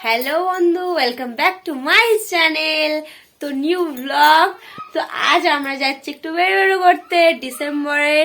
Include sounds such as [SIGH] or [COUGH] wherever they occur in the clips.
Hello বন্ধু welcome back to my channel তো new blog তো আজ আমরা যাচ্ছি একটু বেরো বেরো করতে ডিসেম্বরের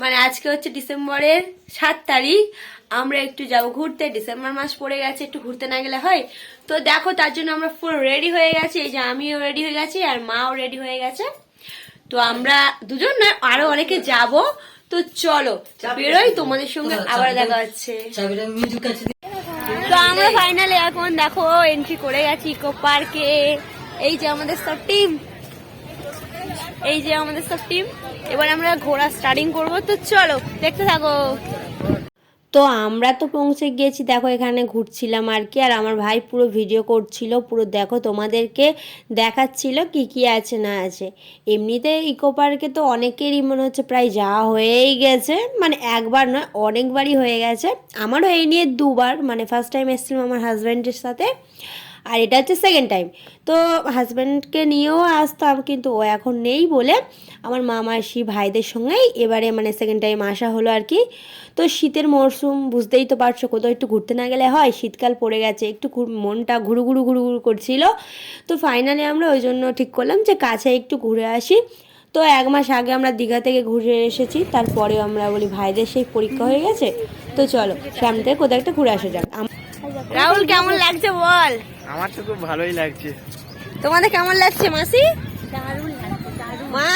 মানে আজকে হচ্ছে ডিসেম্বরের সাত তারিখ। আমরা একটু যাব ঘুরতে ডিসেম্বর মাস পড়ে গেছে একটু ঘুরতে না গেলে হয়। তো দেখো তার জন্য আমরা ফুল রেডি হয়ে গেছি এই যে আমিও রেডি হয়ে গেছি আর মাও রেডি হয়ে গেছে। তো আমরা দুজন না আরও অনেকে যাব। তো চলো বেরোই তোমাদের সঙ্গে আবার দেখা হচ্ছে। তো আমরা ফাইনালি এখন দেখো এন্ট্রি করে গেছি ইকো পার্কে এই যে আমাদের সব টিম এই যে আমাদের সব টিম এবার আমরা ঘোরা স্টার্টিং করব। তো চলো, দেখতে থাকো। তো আমরা তো পৌঁছে গিয়েছি, দেখো এখানে ঘুরছিলাম আর কি, আর আমার ভাই পুরো ভিডিও করছিল, পুরো দেখো তোমাদেরকে দেখাচ্ছিল কি কি আছে না আছে। এমনিতে ইকো পার্কে তো অনেকেরই মনে হচ্ছে প্রায় যাওয়া হয়েই গেছে মানে একবার নয়, অনেকবারই হয়ে গেছে। আমারও এই নিয়ে দুবার মানে ফার্স্ট টাইম এসেছিলাম আমার হাজব্যান্ডের সাথে। আর এটা হচ্ছে সেকেন্ড টাইম তো হাজব্যান্ডকে নিয়েও আসতাম, কিন্তু ও এখন নেই বলে আমার মামাসি ভাইদের সঙ্গেই এবারে মানে সেকেন্ড টাইম আসা হলো আর কি। তো শীতের মরশুম বুঝতেই তো পারছ কোথাও একটু ঘুরতে না গেলে হয়, শীতকাল পড়ে গেছে, একটু মনটা ঘুরু ঘুরু ঘুরু ঘুরু করছিল। তো ফাইনালি আমরা ওই জন্য ঠিক করলাম যে কাছে একটু ঘুরে আসি। তো এক মাস আগে আমরা দীঘা থেকে ঘুরে এসেছি তারপরে আমরা বলি ভাইদের সেই পরীক্ষা হয়ে গেছে। তো চলো সামনে থেকে কোথাও একটা ঘুরে আসা যাক। রাহুল, কেমন লাগছে বল? আমার তো খুব ভালোই লাগছে। তোমাদের কেমন লাগছে, মাসি? মা?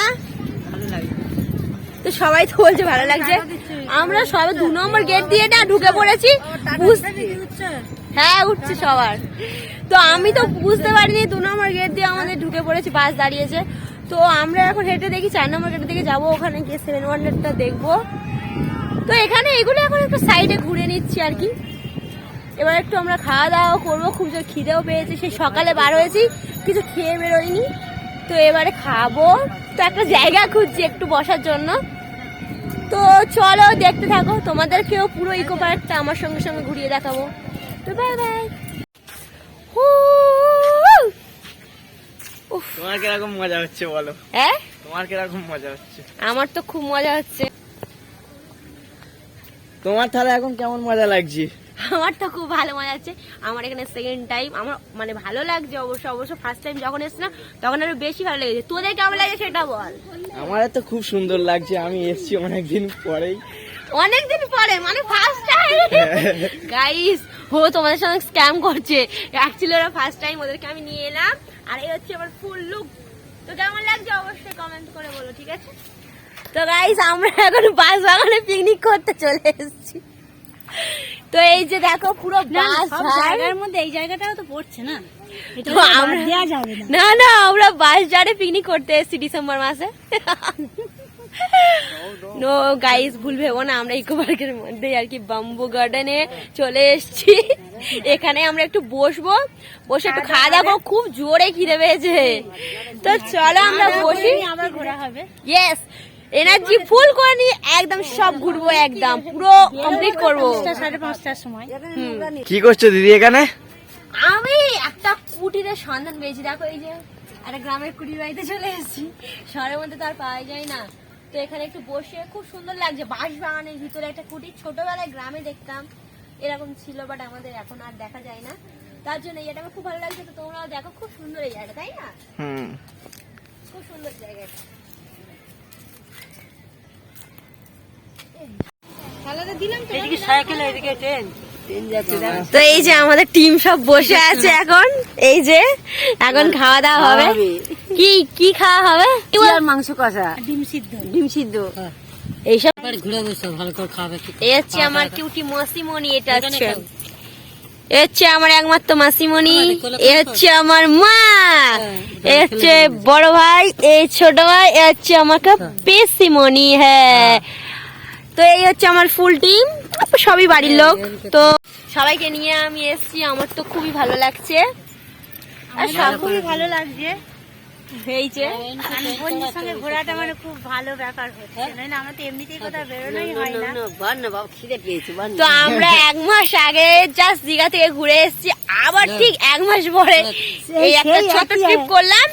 তো সবাই তো বলছে ভালো লাগছে। আমরা সবাই দু নম্বর গেট দিয়ে না ঢুকে পড়েছি। হ্যাঁ উঠছে সবার। তো আমি তো বুঝতে পারিনি দু নম্বর গেট দিয়ে আমাদের ঢুকে পড়েছি, বাস দাঁড়িয়েছে। তো আমরা এখন হেঁটে দেখি, চার নম্বর গেটের দিকে যাব, ওখানে গিয়ে সেভেন ওয়ান্ডারটা দেখব। তো এখানে এগুলো এখন একটু সাইডে ঘুরে নিচ্ছি আর কি। এবার একটু আমরা খাওয়া দাওয়া করব। খুব জোর খিদেও পেয়েছে। সেই সকালে বার হয়েছি কিছু খেয়ে বেরোয়নি। তো এবারে খাব। তো একটা জায়গা খুঁজছি একটু বসার জন্য। তো চলো দেখতে থাকো। তোমাদেরকেও পুরো ইকো পার্কটা আমার সঙ্গে সঙ্গে ঘুরিয়ে দেখাবো। তো বাই বাই তোমার কীরকম মজা হচ্ছে বলো? হ্যাঁ? তোমার কীরকম মজা হচ্ছে? আমার তো খুব মজা হচ্ছে। তোমার তাহলে এখন কেমন মজা লাগছে? আমার তো খুব ভালো মজা আছে। আমার এখানে সেকেন্ড টাইম আমার মানে ভালো লাগছে অবশ্য অবশ্য ফার্স্ট টাইম যখন এসেছিলাম তখন আরও বেশি ভালো লেগেছে। তোদের কেমন লাগে সেটা বল। আমার তো খুব সুন্দর লাগছে আমি এসছি অনেকদিন পরেই। অনেকদিন পরে মানে ফার্স্ট টাইম গাইস ও তোমাদের সঙ্গে স্ক্যাম করছে। অ্যাকচুয়ালি ওরা ফার্স্ট টাইম ওদেরকে আমি নিয়ে এলাম আর এই হচ্ছে আমার ফুল লুক তো কেমন লাগছে অবশ্যই কমেন্ট করে বলো ঠিক আছে? তো গাইস আমরা এখন বাস বাগানে পিকনিক করতে চলে এসেছি। [LAUGHS] তো এই যে দেখো পুরো বাস জায়গার মধ্যে এই জায়গাটাও তো পড়ছে না। এটা তো আমরা দেওয়া যাবে না। না না আমরা বাস জারে পিকনিক করতে এসেছি ডিসেম্বর মাসে। নো গাইস ভুল ভেবো না আমরা ইকো পার্কের মধ্যে আর কি বাম্বু গার্ডেনে চলে এসেছি। এখানে আমরা একটু বসবো বসে একটু খাওয়া দাওয়া খুব জোরে খিদে পেয়েছে। তো চলো আমরা বসি। আবার ঘোরা হবে। ইয়েস এনার্জি ফুল করে নিয়ে একদম সব ঘুরবো একদম পুরো কমপ্লিট করব। সাড়ে পাঁচটার সময়। কি করছ দিদি এখানে? আমি একটা কুটিরের সন্ধান পেয়েছি দেখো এই যে একটা গ্রামের কুটির বাড়িতে চলে এসেছি। শহরের মধ্যে তো আর পাওয়া যায় না। তো এখানে একটু বসে খুব সুন্দর লাগছে বাঁশ বাগানের ভিতরে একটা কুটির। ছোটবেলায় গ্রামে দেখতাম এরকম ছিল বাট আমাদের এখন আর দেখা যায় না। তার জন্য এই জায়গাটা আমার খুব ভালো লাগছে। তো তোমরাও দেখো খুব সুন্দর এই জায়গাটা তাই না? হুম। খুব সুন্দর জায়গাটা। তো এই যে আমাদের টিম সব বসে আছে এখন। এই যে এখন খাওয়া দাওয়া হবে। কি কি খাওয়া হবে? মাংস কষা? ডিম সিদ্ধ। ডিম সিদ্ধ। এইসব ঘুরে বসে ভালো করে খাবে এই হচ্ছে আমার কিউটি মাসিমণি এটা হচ্ছে এ হচ্ছে আমার একমাত্র মাসিমণি। এ হচ্ছে আমার মা। এ হচ্ছে বড় ভাই এই ছোট ভাই এ হচ্ছে আমার পেসিমণি হ্যাঁ। তো এই হচ্ছে আমার ফুল টিম সবই বাড়ির লোক তো সবাইকে নিয়ে আমি এসেছি আমার তো খুবই ভালো লাগছে। আর সব খুবই ভালো লাগছে। এই যে। বন্ধুর সঙ্গে ঘোরাটা মানে খুব ভালো ব্যাপার হচ্ছে নইলে আমরা তো এমনিতেই কোথাও বেরোনোই হয় না। তো আমরা এক মাস আগে জাস্ট দীঘা থেকে ঘুরে এসেছি আবার ঠিক এক মাস পরে এই একটা ছোট ট্রিপ করলাম।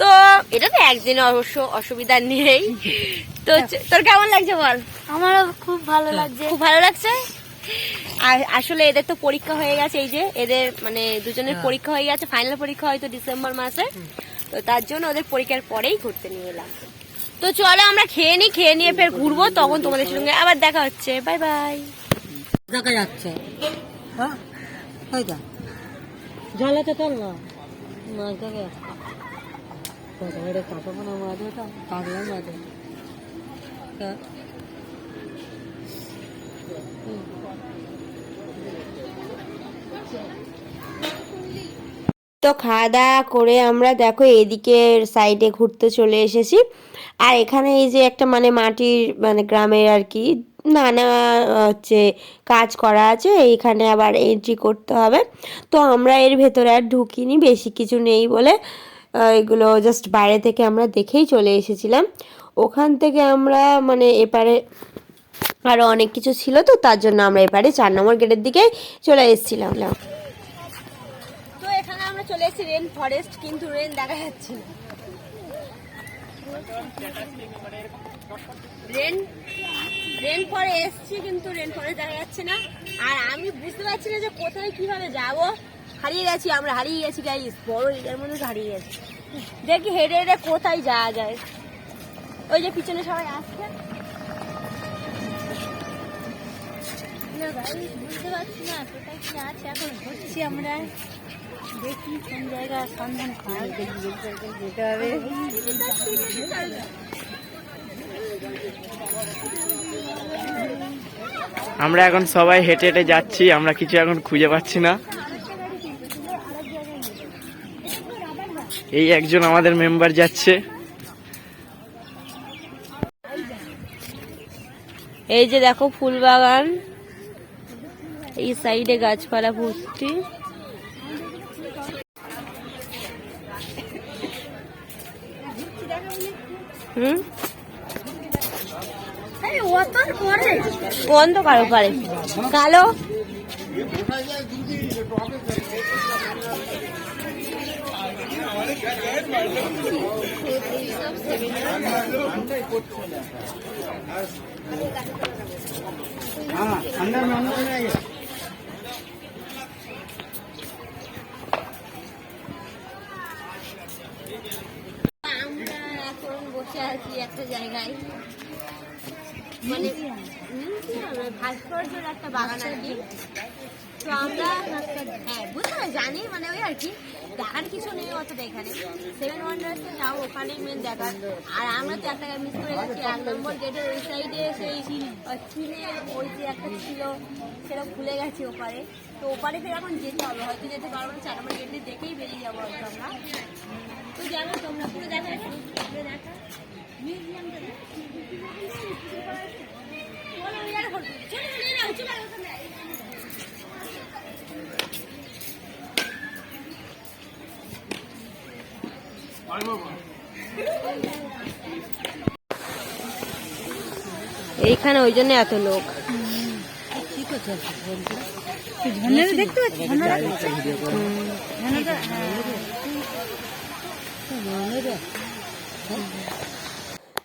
তো এটা তো একদিন অবশ্য অসুবিধা নেই। তো তোর কেমন লাগছে বল? আমারও খুব ভালো লাগছে। খুব ভালো লাগছে? আর আসলে এদের তো পরীক্ষা হয়ে গেছে এই যে এদের মানে দুজনের পরীক্ষা হয়ে গেছে ফাইনাল পরীক্ষা হয়তো ডিসেম্বর মাসে। তো তার জন্য ওদের পরীক্ষার পরেই ঘুরতে নিয়ে এলাম। তো চলো আমরা খেয়ে নিই খেয়ে নিয়ে ফের ঘুরবো তখন তোমাদের সঙ্গে আবার দেখা হচ্ছে। বাই বাই দেখা যাচ্ছে। হ্যাঁ জলে তো তোল না মাছ দেখা যাচ্ছে। তো খাওয়া দাওয়া করে আমরা দেখো এদিকে সাইডে ঘুরতে চলে এসেছি। আর এখানে এই যে একটা মানে মাটির মানে গ্রামের আর কি, নানা হচ্ছে কাজ করা আছে, এইখানে আবার এন্ট্রি করতে হবে। তো আমরা এর ভেতরে আর ঢুকিনি, বেশি কিছু নেই বলে। এগুলো জাস্ট বাইরে থেকে আমরা দেখেই চলে এসেছিলাম। ওখান থেকে আমরা মানে এপারে আরও অনেক কিছু ছিল তো, তার জন্য আমরা এপারে চার নম্বর গেটের দিকে চলে এসেছিলাম। তো এখানে আমরা চলে এসেছি রেন ফরেস্ট কিন্তু রেন দেখা যাচ্ছে রেন রেন ফরে কিন্তু রেন ফরেস্ট দেখা যাচ্ছে না। আর আমি বুঝতে পারছি না যে কোথায় কীভাবে যাব। হারিয়ে গেছি, আমরা হারিয়ে গেছি গাইস বড় এরিয়ার মধ্যে হারিয়ে গেছি। দেখি হেঁটে হেঁটে কোথায় যাওয়া যায়। ওই যে পিছনে সবাই আসছে। বুঝতে পারছি না দেখি আমরা এখন সবাই হেঁটে হেঁটে যাচ্ছি, আমরা কিছু এখন খুঁজে পাচ্ছি না। এই একজন আমাদের মেম্বার যাচ্ছে। এই যে দেখো ফুল বাগান। এই সাইডে গাছপালা ভর্তি। হুম? অন্ধকার পারে কালো? আমরা এখন বসে আছি একটা জায়গায়। মানে ভাস্কর্যের একটা বাগান আর তো আমরা হ্যাঁ বুঝতে পারি জানি মানে ওই আর কি দেখার কিছু নেই অতটা এখানে সেভেন ওয়ান্ডার্সে যাও ওখানে মেন দেখার আর আমরা তো একটা মিস করে গেছি এক নম্বর গেটের ওই সাইডে সেই চীনের ওই যে একটা ছিল সেটা ভুলে গেছি ওপারে তো ওপারে ফের এখন যেতে হবে হয়তো যেতে পারব না চার নম্বর গেটে দেখেই বেরিয়ে যাব হয়তো আমরা তো যাব তোমরা পুরো দেখা পুরো দেখা মিউজিয়ামটা। এইখানে ওই জন্য এত লোক। দেখতে পাচ্ছি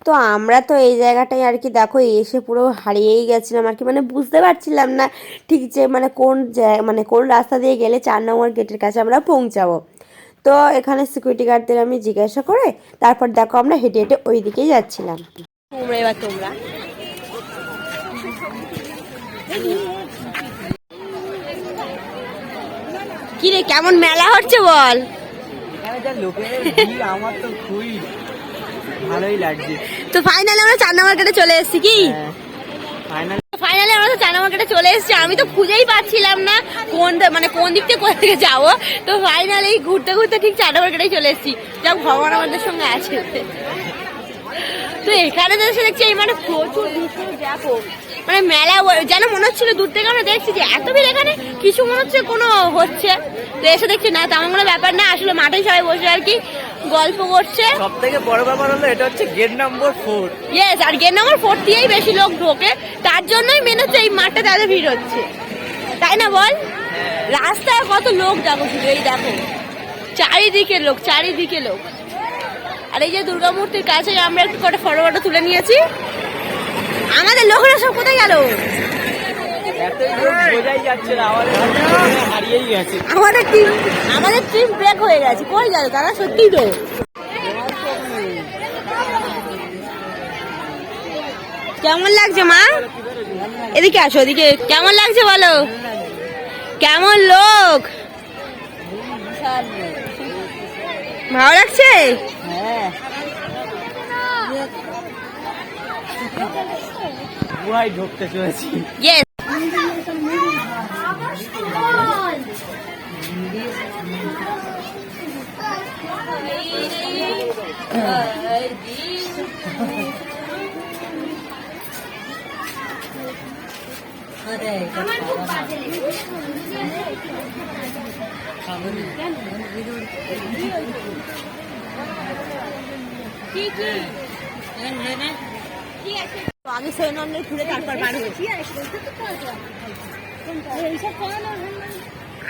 তো আমরা তো এই জায়গাটায় আর কি দেখো এসে পুরো হারিয়েই গেছিলাম আর কি মানে বুঝতে পারছিলাম না ঠিক যে মানে কোন জায়- মানে কোন রাস্তা দিয়ে গেলে চার নম্বর গেটের কাছে আমরা পৌঁছাবো। তো এখানে সিকিউরিটি গার্ডদের আমি জিজ্ঞাসা করে তারপর দেখো আমরা হেঁটে হেঁটে ওই দিকেই যাচ্ছিলাম। তোমরা এবার তোমরা। কি রে কেমন মেলা হচ্ছে বল? লোকের আমার তো খুবই ভালোই লাগছে। তো ফাইনালি আমরা চার নম্বর গেটে চলে এসেছি কি? ফাইনাল ফাইনালি আমরা তো চার নম্বর গেটে চলে এসেছি। আমি তো খুঁজেই পাচ্ছিলাম না কোন মানে কোন দিক থেকে কোথা থেকে যাব। তো ফাইনালি ঘুরতে ঘুরতে ঠিক চার নম্বর গেটেই চলে এসেছি। যাক ভগবান আমাদের সঙ্গে আছে। তো এখানে তো এসে দেখছি এই মানে প্রচুর দেখো মানে মেলা যেন মনে হচ্ছিল দূর থেকে আমরা দেখছি যে এত ভিড় এখানে কিছু মনে হচ্ছে কোনো হচ্ছে। তো এসে দেখছি না তেমন কোনো ব্যাপার না। আসলে মাঠে সবাই বসে আর কি। গল্প করছে। সব থেকে বড় ব্যাপার হলো এটা হচ্ছে গেট নাম্বার ফোর। ইয়েস আর গেট নাম্বার ফোর দিয়েই বেশি লোক ঢোকে। তার জন্যই মেন হচ্ছে এই মাঠটাতে এত ভিড় হচ্ছে। তাই না বল? রাস্তায় কত লোক দেখো শুধু এই দেখো। চারিদিকে লোক চারিদিকে লোক। আর এই যে দুর্গা মূর্তির কাছে আমরা একটু কটা ফটো ফটো তুলে নিয়েছি। আমাদের লোকেরা সব কোথায় গেল এতই লোক বোঝাই যাচ্ছে না আমাদের টিম আমাদের টিম ব্রেক হয়ে গেছে কই গেল তারা সত্যি তো। কেমন লাগছে মা? এদিকে আসো এদিকে। কেমন লাগছে বলো? কেমন লোক? ভালো লাগছে? গুহায় ঢুকতে চলেছি। আগে সেভেন হান্ড্রেড ঘুরে তারপর বার হয়েছি।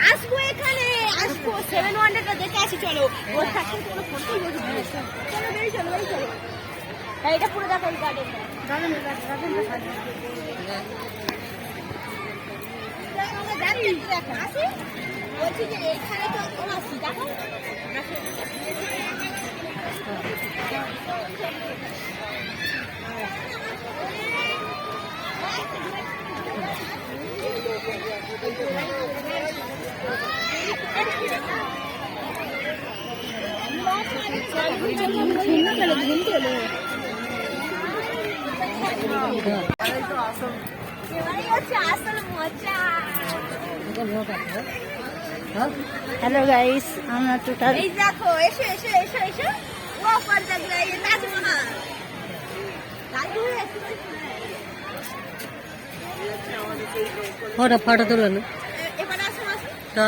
আসব এখানে আসব। সেভেন ওয়ান্ডারটা দেখে আসি চলো। ওর চলো বেরিয়ে হ্যাঁ, এটা পুরো দেখো এই গার্ডেনটা আসি বলছি যে এখানে তো আসি দেখো এবারে হচ্ছে আসল মজা হ্যালো গাইস আমরা টোটাল এই দেখো এসো এসো এসো এসো। ও পর দেখ রে এই তাজমহল তাজমহল একটু ফটো ফটো তুলো না। তো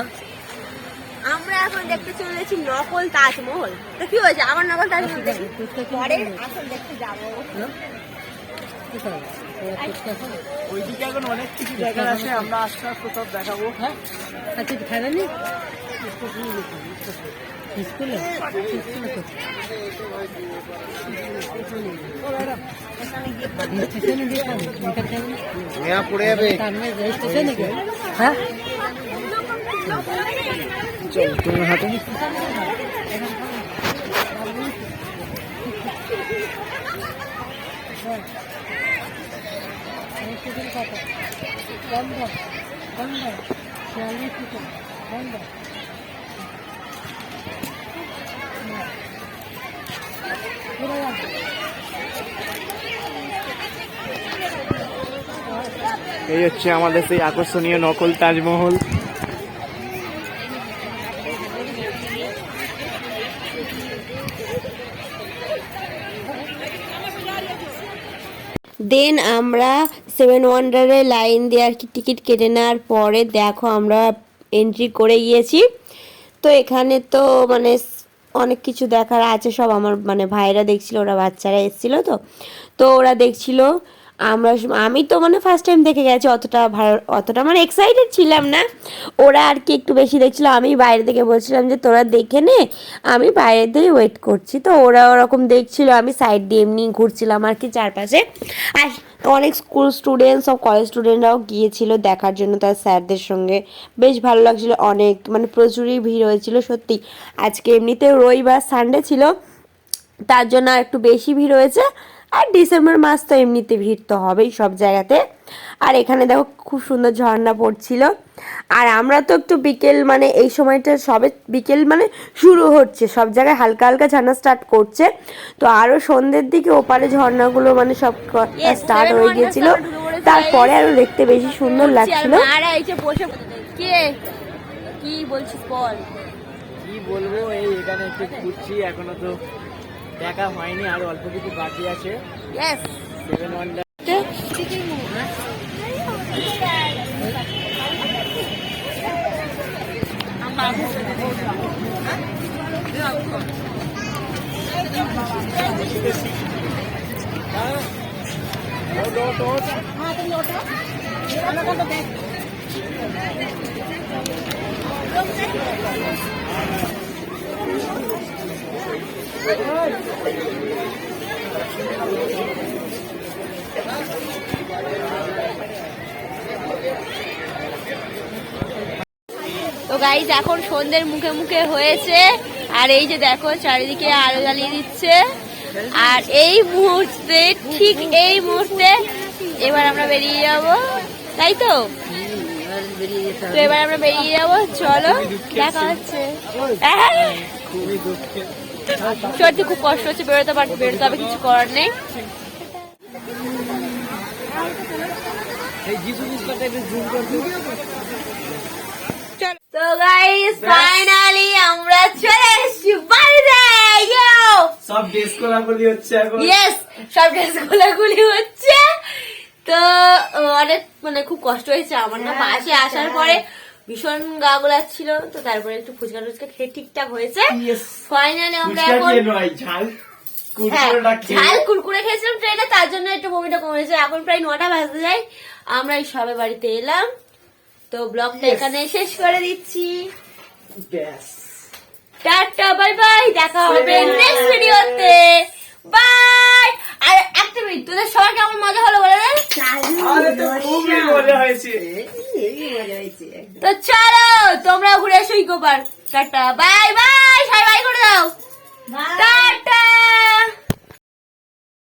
আমরা এখন দেখতে চলেছি নকল তাজমহল। তো কি হয়েছে? আমার নকল তাজমহল দেখি। পরে আসল দেখতে যাব। ওইদিকে এখন অনেক কিছু দেখার আছে আমরা আস্তে আস্তে সব দেখাবো। হ্যাঁ আচ্ছা খাবে নি স্কুলে স্কুলে পড়ে যাবে। হ্যাঁ? চল তুমি হাতে স্টেশন কত বন্ধ বন্ধ শিয়ালদা স্টেশন বন্ধ। ঘুরে যান এই হচ্ছে আমাদের সেই আকর্ষণীয় নকল তাজমহল। দেন আমরা সেভেন ওয়ান্ডারে লাইন দিয়ে আর কি টিকিট কেটে নেওয়ার পরে দেখো আমরা এন্ট্রি করে গিয়েছি। তো এখানে তো মানে অনেক কিছু দেখার আছে, সব আমার মানে ভাইরা দেখছিল, ওরা বাচ্চারা এসেছিল তো। তো ওরা দেখছিল, আমরা আমি তো মানে ফার্স্ট টাইম দেখে গেছি, অতটা ভালো, অতটা মানে এক্সাইটেড ছিলাম না। ওরা আর কি একটু বেশি দেখছিল, আমি বাইরে থেকে বলছিলাম যে, তোরা দেখে নে, আমি বাইরে দিয়ে ওয়েট করছি। তো ওরা ওরকম দেখছিল, আমি সাইড দিয়ে এমনি ঘুরছিলাম আর কি চারপাশে। আর অনেক স্কুল স্টুডেন্টস সব কলেজ স্টুডেন্টরাও গিয়েছিল দেখার জন্য তার স্যারদের সঙ্গে। বেশ ভালো লাগছিল অনেক মানে প্রচুরই ভিড় হয়েছিল, সত্যি। আজকে এমনিতে রবিবার সানডে ছিল। তার জন্য একটু বেশি ভিড় হয়েছে। আর ডিসেম্বর মাস তো এমনিতে ভিড় তো হবেই সব জায়গাতে। আর এখানে দেখো খুব সুন্দর ঝর্ণা পড়ছিল। আর আমরা তো একটু বিকেল মানে এই সময়টা সবে বিকেল মানে শুরু হচ্ছে সব জায়গায় হালকা হালকা ঝর্ণা স্টার্ট করছে। তো আরও সন্ধ্যের দিকে ওপারে ঝর্ণাগুলো মানে সব স্টার্ট হয়ে গিয়েছিল। তারপরে আরও দেখতে বেশি সুন্দর লাগছিল। কে? কি বলছিস বল? কি বলব এই এখানে একটু ঘুরছি এখনও তো দেখা হয়নি আর অল্প কিছু বাকি আছে। সেভেন ওয়ান দেখ গাইজ এখন সন্ধ্যের মুখে মুখে হয়েছে। আর এই যে দেখো, চারিদিকে আলো জ্বালিয়ে দিচ্ছে। আর এই মুহূর্তে, ঠিক এই মুহূর্তে এবার আমরা বেরিয়ে যাব। তাই তো? তো এবার আমরা বেরিয়ে যাব। চলো, দেখা হচ্ছে। [LAUGHS] সত্যি খুব কষ্ট হচ্ছে, বেরোতে পার, বেরোতে হবে, কিছু করার নেই। এই জুম করতে তো গাইস ফাইনালি আমরা চলে এসেছি বাড়িতে ইয়ো সব ড্রেস কোলাকুলি হচ্ছে এখন। ইয়েস সব ড্রেস হচ্ছে। তো অনেক মানে খুব কষ্ট হয়েছে আমার না পাশে আসার পরে ভীষণ গা গোলাচ্ছিল তো তারপরে একটু ফুচকা টুচকা খেয়ে ঠিকঠাক হয়েছে। ফাইনালি আমরা এখন ঝাল হ্যাঁ, কুরকুরে খেয়েছিলাম ট্রেনে তার জন্য একটু বমিটা কমেছে এখন প্রায় নটা বাজতে যায় আমরা এই সবে বাড়িতে এলাম। তো ব্লগটা এখানে শেষ করে দিচ্ছি। টাটা বাই বাই দেখা হবে. নেক্সট ভিডিওতে বাই আর একটা মিনিট তোদের সবার কেমন মজা হলো বলে দে? তো চলো তোমরা ঘুরে এসো eco park. Tata bye bye সবাই বাই করে দাও। টাটা!